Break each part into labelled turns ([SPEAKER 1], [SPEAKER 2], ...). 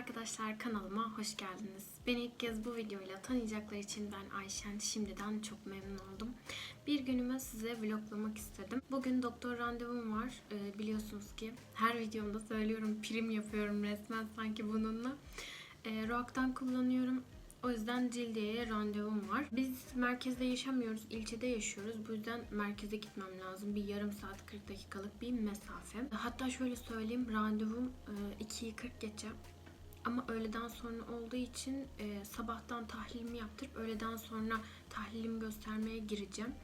[SPEAKER 1] arkadaşlar kanalıma hoş geldiniz. Beni ilk kez bu videoyla tanıyacaklar için ben Ayşen. Şimdiden çok memnun oldum. Bir günümü size vloglamak istedim. Bugün doktor randevum var. Ee, biliyorsunuz ki her videomda söylüyorum prim yapıyorum resmen sanki bununla. Ee, Roak'tan kullanıyorum. O yüzden Cildiye'ye randevum var. Biz merkezde yaşamıyoruz, ilçede yaşıyoruz. Bu yüzden merkeze gitmem lazım. Bir yarım saat 40 dakikalık bir mesafe. Hatta şöyle söyleyeyim, randevum e, 2'yi 40 geçe. Ama öğleden sonra olduğu için e, sabahtan tahlilimi yaptırıp öğleden sonra tahlilimi göstermeye gireceğim.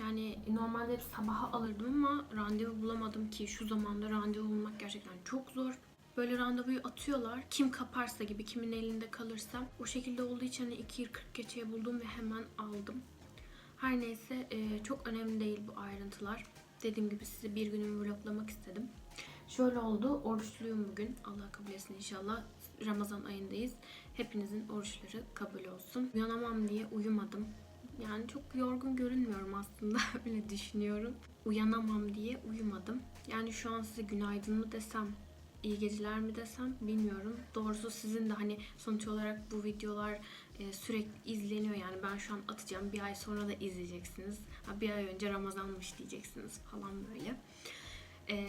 [SPEAKER 1] Yani normalde hep sabaha alırdım ama randevu bulamadım ki şu zamanda randevu bulmak gerçekten çok zor. Böyle randevuyu atıyorlar. Kim kaparsa gibi, kimin elinde kalırsa. O şekilde olduğu için hani 2.40 geçeye buldum ve hemen aldım. Her neyse e, çok önemli değil bu ayrıntılar. Dediğim gibi size bir günümü vloglamak istedim. Şöyle oldu. Oruçluyum bugün. Allah kabul etsin inşallah. Ramazan ayındayız. Hepinizin oruçları kabul olsun. Uyanamam diye uyumadım. Yani çok yorgun görünmüyorum aslında. Öyle düşünüyorum. Uyanamam diye uyumadım. Yani şu an size günaydın mı desem, iyi geceler mi desem bilmiyorum. Doğrusu sizin de hani sonuç olarak bu videolar e, sürekli izleniyor yani ben şu an atacağım bir ay sonra da izleyeceksiniz. Ha, bir ay önce Ramazanmış diyeceksiniz falan böyle. E,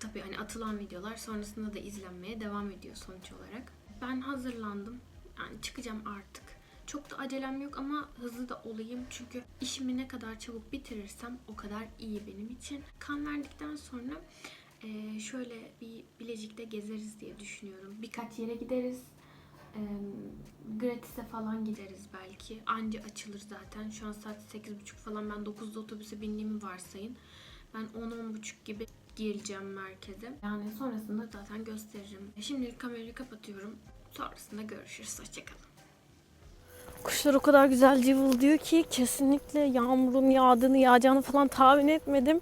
[SPEAKER 1] tabii hani atılan videolar sonrasında da izlenmeye devam ediyor sonuç olarak. Ben hazırlandım. Yani çıkacağım artık. Çok da acelem yok ama hızlı da olayım çünkü işimi ne kadar çabuk bitirirsem o kadar iyi benim için. Kan verdikten sonra ee, şöyle bir Bilecik'te gezeriz diye düşünüyorum. Birkaç yere gideriz. Ee, gratis'e falan gideriz belki. Anca açılır zaten. Şu an saat 8.30 falan. Ben 9'da otobüse bindiğimi varsayın. Ben 10-10.30 gibi geleceğim merkeze. Yani sonrasında zaten gösteririm. Şimdilik kamerayı kapatıyorum. Sonrasında görüşürüz. Hoşçakalın.
[SPEAKER 2] Kuşlar o kadar güzel cıvıldıyor ki kesinlikle yağmurun yağdığını, yağacağını falan tahmin etmedim.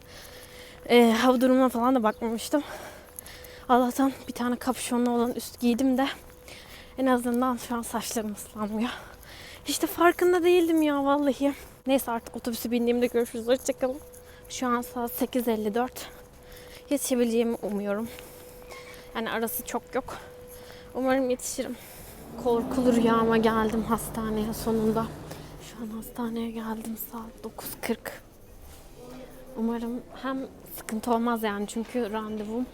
[SPEAKER 2] Ee, hava durumuna falan da bakmamıştım. Allah'tan bir tane kapşonlu olan üst giydim de en azından şu an saçlarım ıslanmıyor. İşte farkında değildim ya vallahi. Neyse artık otobüse bindiğimde görüşürüz. Hoşçakalın. Şu an saat 8.54. Yetişebileceğimi umuyorum. Yani arası çok yok. Umarım yetişirim. Korkulu rüyama geldim hastaneye sonunda. Şu an hastaneye geldim saat 9.40. Umarım hem sıkıntı olmaz yani çünkü randevum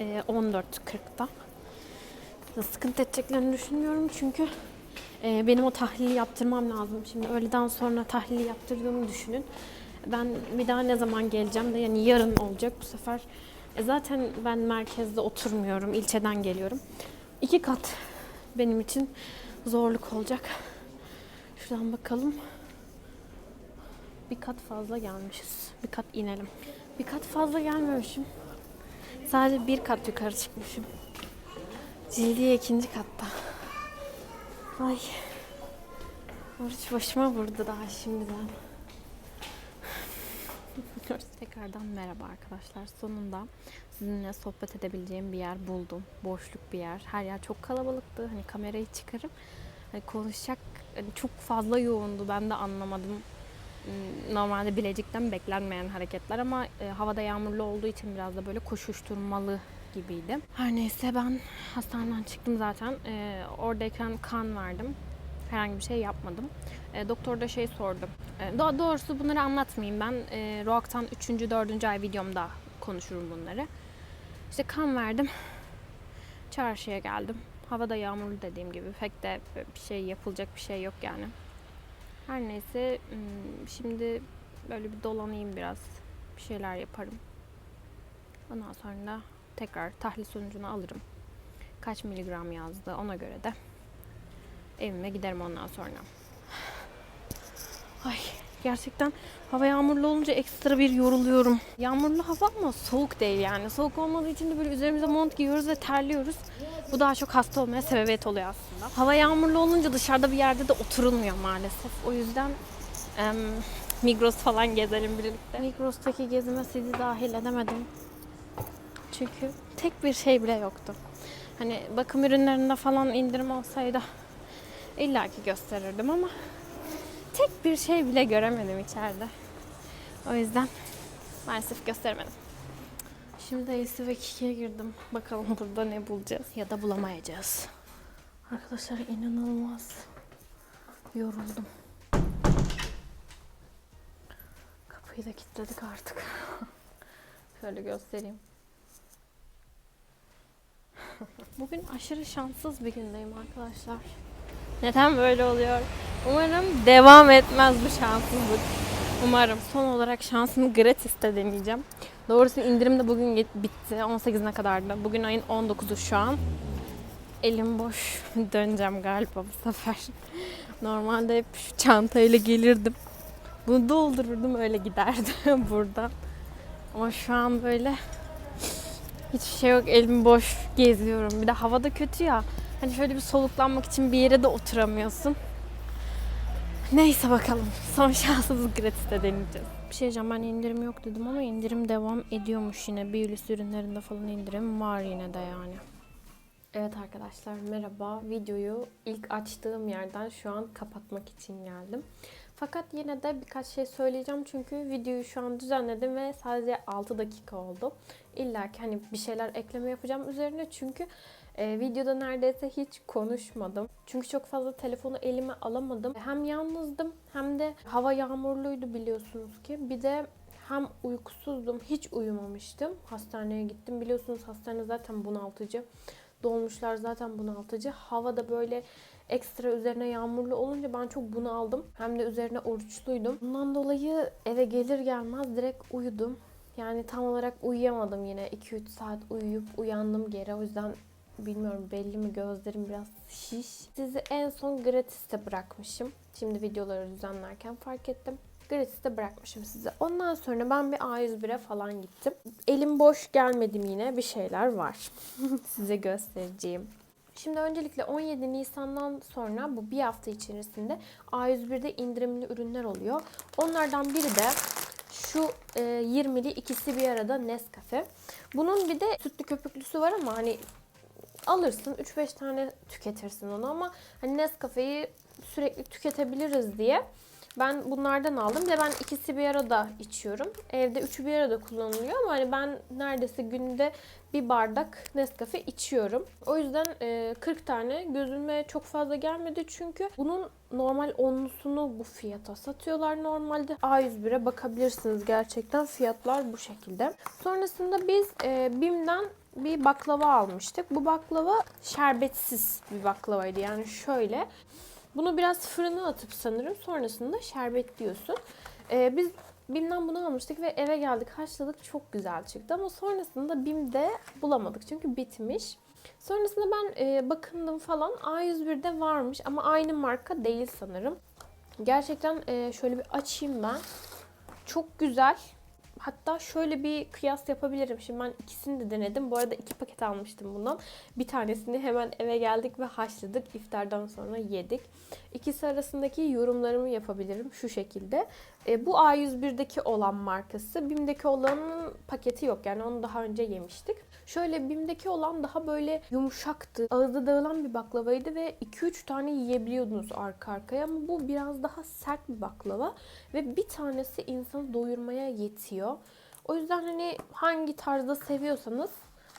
[SPEAKER 2] e, 14.40'da. Sıkıntı edeceklerini düşünmüyorum çünkü e, benim o tahlili yaptırmam lazım. Şimdi öğleden sonra tahlili yaptırdığımı düşünün. Ben bir daha ne zaman geleceğim de yani yarın olacak bu sefer. E, zaten ben merkezde oturmuyorum, ilçeden geliyorum. İki kat benim için zorluk olacak. Şuradan bakalım. Bir kat fazla gelmişiz. Bir kat inelim. Bir kat fazla gelmemişim. Sadece bir kat yukarı çıkmışım. Cildiye ikinci katta. Ay. Oruç başıma vurdu daha şimdiden. Tekrardan merhaba arkadaşlar. Sonunda sizinle sohbet edebileceğim bir yer buldum. Boşluk bir yer. Her yer çok kalabalıktı. Hani kamerayı çıkarıp hani konuşacak hani çok fazla yoğundu. Ben de anlamadım. Hmm, Normalde Bilecik'ten beklenmeyen hareketler ama e, havada yağmurlu olduğu için biraz da böyle koşuşturmalı gibiydi. Her neyse ben hastaneden çıktım zaten. E, oradayken kan verdim. Herhangi bir şey yapmadım. E, doktor da şey sordu. E, daha doğrusu bunları anlatmayayım ben. E, Roak'tan 3. 4. ay videomda konuşurum bunları. İşte kan verdim. Çarşıya geldim. Havada yağmurlu dediğim gibi. Pek de bir şey yapılacak bir şey yok yani. Her neyse şimdi böyle bir dolanayım biraz. Bir şeyler yaparım. Ondan sonra da tekrar tahlil sonucunu alırım. Kaç miligram yazdı ona göre de evime giderim ondan sonra. Ay gerçekten hava yağmurlu olunca ekstra bir yoruluyorum. Yağmurlu hava ama soğuk değil yani. Soğuk olmadığı için de böyle üzerimize mont giyiyoruz ve terliyoruz. Bu daha çok hasta olmaya sebebiyet oluyor aslında. Hava yağmurlu olunca dışarıda bir yerde de oturulmuyor maalesef. O yüzden em, Migros falan gezelim birlikte. Migros'taki gezime sizi dahil edemedim. Çünkü tek bir şey bile yoktu. Hani bakım ürünlerinde falan indirim olsaydı illaki gösterirdim ama tek bir şey bile göremedim içeride. O yüzden maalesef gösteremedim. Şimdi AC ve Kiki'ye girdim. Bakalım burada ne bulacağız ya da bulamayacağız. Arkadaşlar inanılmaz yoruldum. Kapıyı da kilitledik artık. Şöyle göstereyim. Bugün aşırı şanssız bir gündeyim arkadaşlar. Neden böyle oluyor? Umarım devam etmez bu şanssızlık. Umarım. Son olarak şansımı gratis'te deneyeceğim. Doğrusu indirim de bugün bitti. 18'ine kadardı. Bugün ayın 19'u şu an. Elim boş döneceğim galiba bu sefer. Normalde hep şu çantayla gelirdim. Bunu doldururdum öyle giderdim buradan. Ama şu an böyle hiçbir şey yok elim boş geziyorum. Bir de hava da kötü ya. Hani şöyle bir soluklanmak için bir yere de oturamıyorsun. Neyse bakalım. Son şansımız gratis'te deneyeceğiz. Bir şey diyeceğim ben indirim yok dedim ama indirim devam ediyormuş yine. Biyolojisi ürünlerinde falan indirim var yine de yani. Evet arkadaşlar merhaba. Videoyu ilk açtığım yerden şu an kapatmak için geldim. Fakat yine de birkaç şey söyleyeceğim çünkü videoyu şu an düzenledim ve sadece 6 dakika oldu. İlla ki hani bir şeyler ekleme yapacağım üzerine çünkü e, videoda neredeyse hiç konuşmadım. Çünkü çok fazla telefonu elime alamadım. Hem yalnızdım hem de hava yağmurluydu biliyorsunuz ki. Bir de hem uykusuzdum, hiç uyumamıştım. Hastaneye gittim. Biliyorsunuz hastane zaten bunaltıcı. Dolmuşlar zaten bunaltıcı. Hava da böyle ekstra üzerine yağmurlu olunca ben çok bunaldım. Hem de üzerine oruçluydum. Bundan dolayı eve gelir gelmez direkt uyudum. Yani tam olarak uyuyamadım yine. 2-3 saat uyuyup uyandım geri. O yüzden bilmiyorum belli mi gözlerim biraz şiş. Sizi en son gratis'te bırakmışım. Şimdi videoları düzenlerken fark ettim. Gratis'te bırakmışım size. Ondan sonra ben bir A101'e falan gittim. Elim boş gelmedim yine. Bir şeyler var. size göstereceğim. Şimdi öncelikle 17 Nisan'dan sonra bu bir hafta içerisinde A101'de indirimli ürünler oluyor. Onlardan biri de şu e, 20'li ikisi bir arada Nescafe. Bunun bir de sütlü köpüklüsü var ama hani alırsın 3-5 tane tüketirsin onu ama hani Nescafe'yi sürekli tüketebiliriz diye ben bunlardan aldım. Bir de ben ikisi bir arada içiyorum. Evde üçü bir arada kullanılıyor ama hani ben neredeyse günde bir bardak Nescafe içiyorum. O yüzden e, 40 tane gözüme çok fazla gelmedi çünkü bunun normal onlusunu bu fiyata satıyorlar normalde. A101'e bakabilirsiniz gerçekten fiyatlar bu şekilde. Sonrasında biz e, BİM'den bir baklava almıştık. Bu baklava şerbetsiz bir baklavaydı. Yani şöyle bunu biraz fırına atıp sanırım sonrasında şerbetliyorsun. Ee, biz BİM'den bunu almıştık ve eve geldik haşladık çok güzel çıktı ama sonrasında BİM'de bulamadık çünkü bitmiş. Sonrasında ben e, bakındım falan A101'de varmış ama aynı marka değil sanırım. Gerçekten e, şöyle bir açayım ben. Çok güzel. Hatta şöyle bir kıyas yapabilirim. Şimdi ben ikisini de denedim. Bu arada iki paket almıştım bundan. Bir tanesini hemen eve geldik ve haşladık. İftardan sonra yedik. İkisi arasındaki yorumlarımı yapabilirim şu şekilde. E, bu A101'deki olan markası. BİM'deki olanın paketi yok. Yani onu daha önce yemiştik. Şöyle BİM'deki olan daha böyle yumuşaktı. Ağızda dağılan bir baklavaydı ve 2-3 tane yiyebiliyordunuz arka arkaya. Ama bu biraz daha sert bir baklava. Ve bir tanesi insanı doyurmaya yetiyor. O yüzden hani hangi tarzda seviyorsanız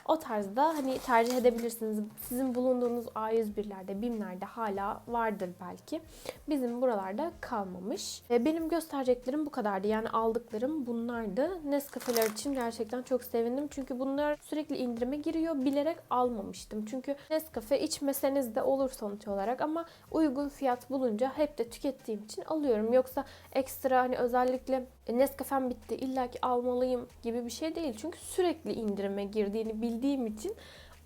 [SPEAKER 2] o tarzda hani tercih edebilirsiniz. Sizin bulunduğunuz A101'lerde, BİM'lerde hala vardır belki. Bizim buralarda kalmamış. E, Benim göstereceklerim bu kadardı. Yani aldıklarım bunlardı. Nescafeler için gerçekten çok sevindim. Çünkü bunlar sürekli indirime giriyor. Bilerek almamıştım. Çünkü Nescafe içmeseniz de olur sonuç olarak ama uygun fiyat bulunca hep de tükettiğim için alıyorum. Yoksa ekstra hani özellikle "E, Nescafe'm bitti illaki almalıyım gibi bir şey değil. Çünkü sürekli indirime girdiğini bildiğim için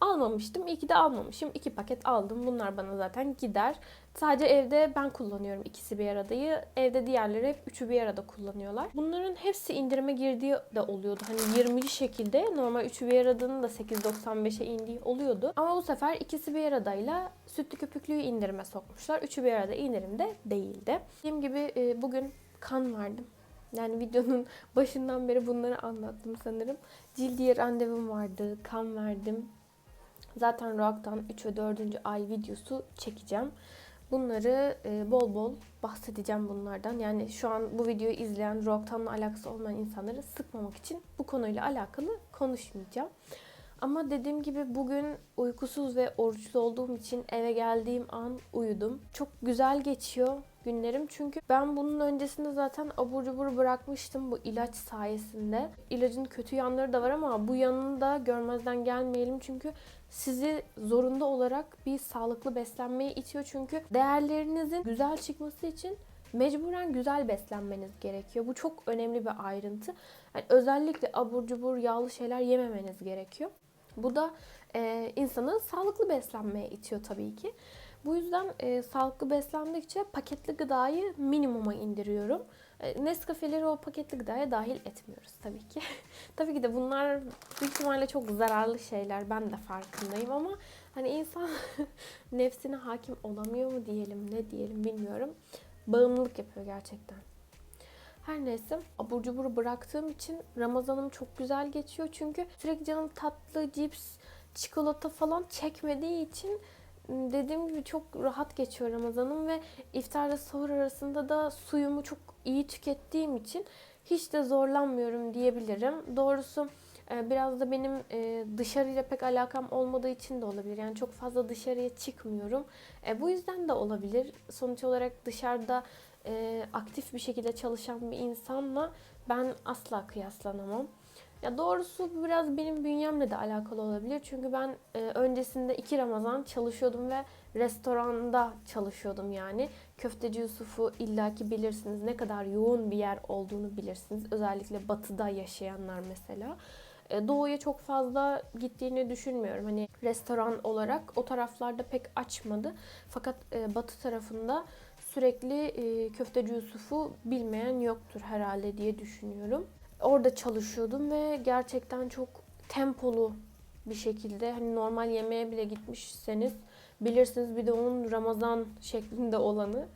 [SPEAKER 2] almamıştım. İyi ki de almamışım. İki paket aldım. Bunlar bana zaten gider. Sadece evde ben kullanıyorum ikisi bir aradayı. Evde diğerleri hep üçü bir arada kullanıyorlar. Bunların hepsi indirime girdiği de oluyordu. Hani 20'li şekilde normal üçü bir aradanın da 8.95'e indiği oluyordu. Ama bu sefer ikisi bir aradayla sütlü köpüklüyü indirime sokmuşlar. Üçü bir arada indirimde değildi. Dediğim gibi e, bugün kan verdim. Yani videonun başından beri bunları anlattım sanırım. Cildiye randevum vardı, kan verdim. Zaten Rock'tan 3 ve 4. ay videosu çekeceğim. Bunları e, bol bol bahsedeceğim bunlardan. Yani şu an bu videoyu izleyen Rock'tanla alakası olmayan insanları sıkmamak için bu konuyla alakalı konuşmayacağım. Ama dediğim gibi bugün uykusuz ve oruçlu olduğum için eve geldiğim an uyudum. Çok güzel geçiyor günlerim çünkü ben bunun öncesinde zaten abur cubur bırakmıştım bu ilaç sayesinde. İlacın kötü yanları da var ama bu yanını da görmezden gelmeyelim çünkü sizi zorunda olarak bir sağlıklı beslenmeye itiyor çünkü değerlerinizin güzel çıkması için mecburen güzel beslenmeniz gerekiyor. Bu çok önemli bir ayrıntı. Yani özellikle abur cubur yağlı şeyler yememeniz gerekiyor. Bu da e, insanı sağlıklı beslenmeye itiyor tabii ki. Bu yüzden e, sağlıklı beslendikçe paketli gıdayı minimuma indiriyorum. E, Nescafe'leri o paketli gıdaya dahil etmiyoruz tabii ki. tabii ki de bunlar büyük ihtimalle çok zararlı şeyler. Ben de farkındayım ama hani insan nefsine hakim olamıyor mu diyelim ne diyelim bilmiyorum. Bağımlılık yapıyor gerçekten. Her neyse abur cuburu bıraktığım için Ramazanım çok güzel geçiyor. Çünkü sürekli canım tatlı, cips, çikolata falan çekmediği için dediğim gibi çok rahat geçiyor Ramazanım ve iftarla sahur arasında da suyumu çok iyi tükettiğim için hiç de zorlanmıyorum diyebilirim. Doğrusu biraz da benim dışarıyla pek alakam olmadığı için de olabilir. Yani çok fazla dışarıya çıkmıyorum. Bu yüzden de olabilir. Sonuç olarak dışarıda e, aktif bir şekilde çalışan bir insanla ben asla kıyaslanamam. Ya doğrusu biraz benim bünyemle de alakalı olabilir. Çünkü ben e, öncesinde iki Ramazan çalışıyordum ve restoranda çalışıyordum yani. Köfteci Yusuf'u illaki bilirsiniz. Ne kadar yoğun bir yer olduğunu bilirsiniz. Özellikle batıda yaşayanlar mesela. E, Doğuya çok fazla gittiğini düşünmüyorum. Hani restoran olarak o taraflarda pek açmadı. Fakat e, batı tarafında sürekli e, Köfteci Yusuf'u bilmeyen yoktur herhalde diye düşünüyorum. Orada çalışıyordum ve gerçekten çok tempolu bir şekilde hani normal yemeğe bile gitmişseniz bilirsiniz bir de onun Ramazan şeklinde olanı.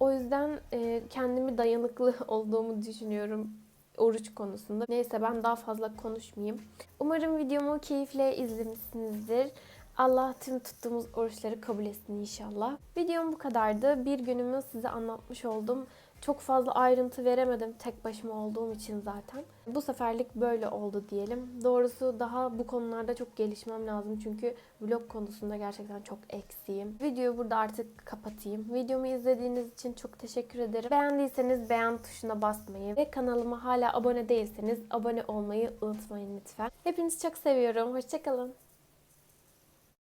[SPEAKER 2] O yüzden e, kendimi dayanıklı olduğumu düşünüyorum oruç konusunda. Neyse ben daha fazla konuşmayayım. Umarım videomu keyifle izlemişsinizdir. Allah tüm tuttuğumuz oruçları kabul etsin inşallah. Videom bu kadardı. Bir günümü size anlatmış oldum. Çok fazla ayrıntı veremedim tek başıma olduğum için zaten. Bu seferlik böyle oldu diyelim. Doğrusu daha bu konularda çok gelişmem lazım çünkü vlog konusunda gerçekten çok eksiğim. Videoyu burada artık kapatayım. Videomu izlediğiniz için çok teşekkür ederim. Beğendiyseniz beğen tuşuna basmayı ve kanalıma hala abone değilseniz abone olmayı unutmayın lütfen. Hepinizi çok seviyorum. Hoşçakalın.